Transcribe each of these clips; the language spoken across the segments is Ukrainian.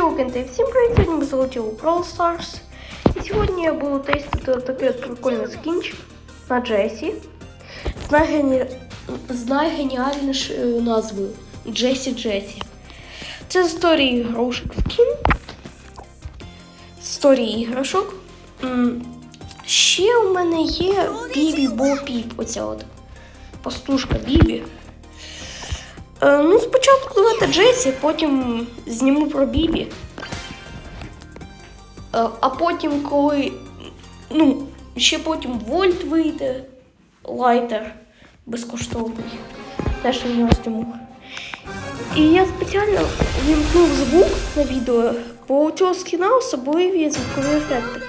Йоу, кенти, всім привіт, сьогодні ми залетіли у Brawl Stars. І сьогодні я буду тестити такий от прикольний скінчик на Джесі з, найгені... з найгеніальнішою назвою Джесі Джесі. Це з історії ігрушок скін. Історії іграшок. Ще у мене є Бібі Бо Піп, оця от пастушка Бібі. Е, ну, спочатку давайте Джесі, потім зніму про Бібі. Е, а потім, коли. Ну, ще потім Вольт вийде, лайтер безкоштовний. Теж на нього зніму. І я спеціально вімкнув звук на відео, бо у цього скіна особливі звукові ефекти.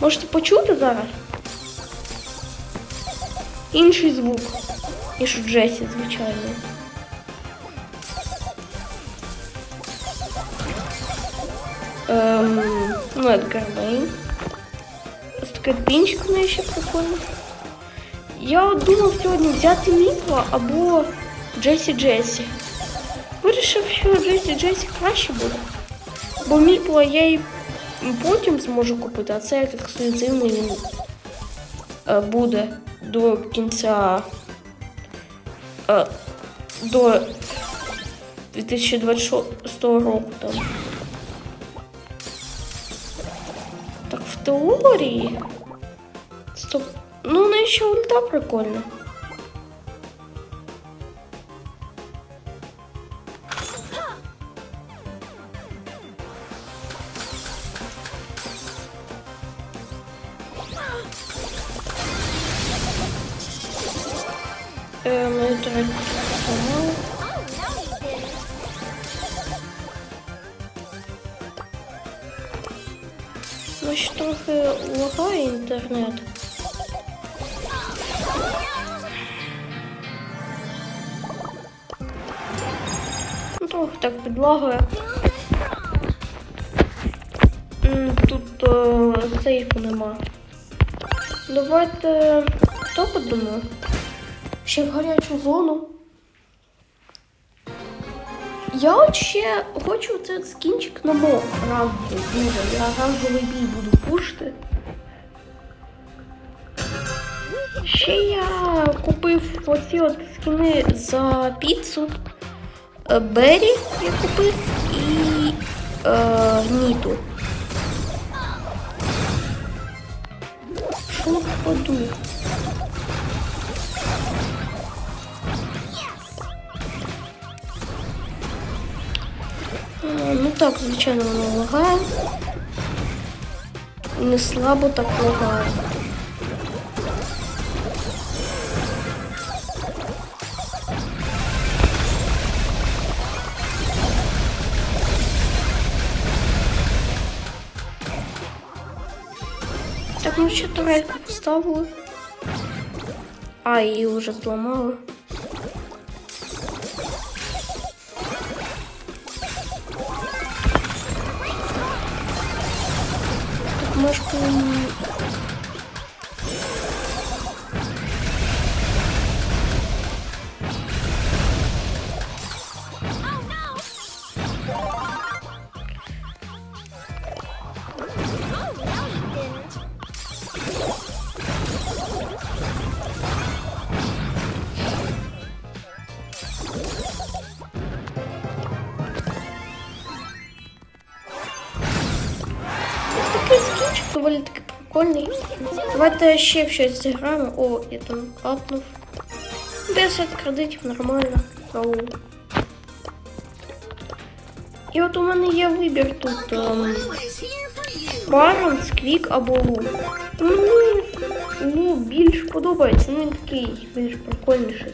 Можете почути зараз? Інший звук, ніж у Джесі, звичайно. Ем, ну, Едгар Бейн. Ось таке пінчик в неї ще прикольно. Я думав сьогодні взяти Міпла або Джесі Джесі. Вирішив, що Джесі Джесі краще буде. Бо Міпла я і потім зможу купити, а це як ексклюзивний він е, буде до кінця. е, до 2026 року. Так, в теорії. Стоп. Ну, у неї ще ульта прикольна. Е, ми Ну, ще трохи лагає інтернет. Ну, трохи так підлагає. Тут е, сейфу нема. Давайте хто подумає? Ще в гарячу зону. Я от ще хочу цей скінчик на мох ранговий дуже. Я ранговий бій буду пушити. Ще я купив оці от скіни за піцу. Е, Беррі я купив і е, Ніту. Що впаду? Ну так, звичайно, воно лагає. Не слабо так лагає. Так, ну ще турельку поставили. А, її вже зламали. Так, доволі таки прикольний. Давайте ще в щось зіграємо. О, я там капнув. 10 кредитів нормально. Ау. І от у мене є вибір тут ем, Барон, Сквік або Лу. Мені Лу більш подобається, ну він такий більш прикольніший.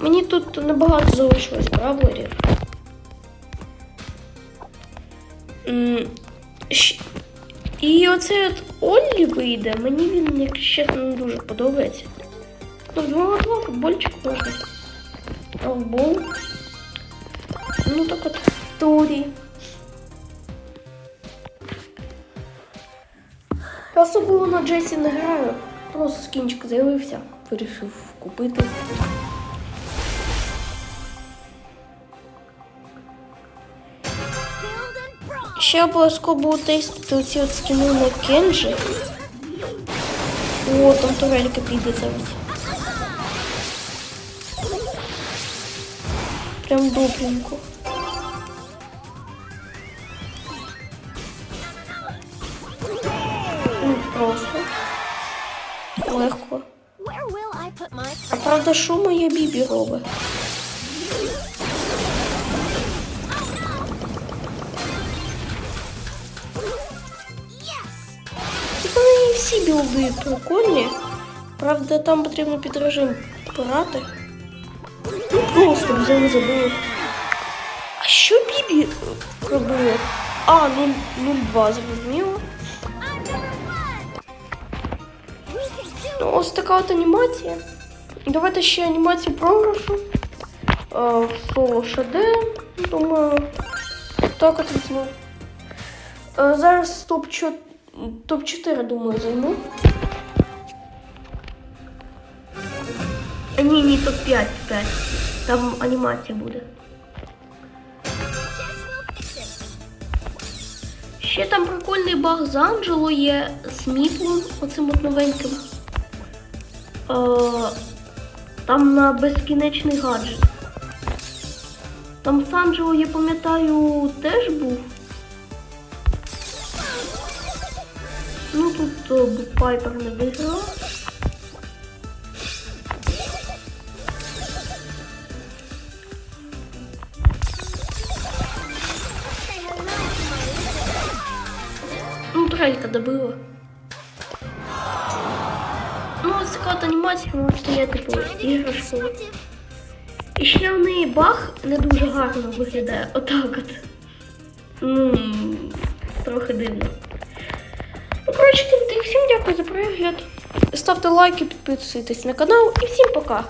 Мені тут небагато залишилось бравлерів. І оцей от Оллі вийде, мені він, якщо чесно, не дуже подобається. Ну, два футбольчик можна. Албол. Ну так от. Я особливо на Джесі не граю. Просто скінчик з'явився, вирішив купити. Ще буду тестити оці от скини на Кенджі. О, там турелька піде зараз. Прям добренько. Просто. Легко. А правда, що моя бібі робить? всі білди прикольні. Правда, там потрібно під режим. Ну просто взяли забыл. А що бібі робила? А, 0-2, зрозуміло. Ну, Ось така от анімація. Давай тащи анимацию програшу. Соло ШД, думаю. Так от візьму. Зараз топ 4 Топ-4, думаю, займу. А ні, ні, топ-5, 5. Там анімація буде. Ще там прикольний баг з Анджело є, з Міплом, оцим от новеньким. Е, там на безкінечний гаджет. Там з Анджело, я пам'ятаю, теж був. Е, Пайпер не little Ну, трелька добила. Ну, ось така от анімація може стояти типу іграшкою. І ще в неї баг не дуже гарно виглядає. Отак от. Ну, трохи дивно. Тим, всім дякую за перегляд. Ставте лайки, підписуйтесь на канал і всім пока!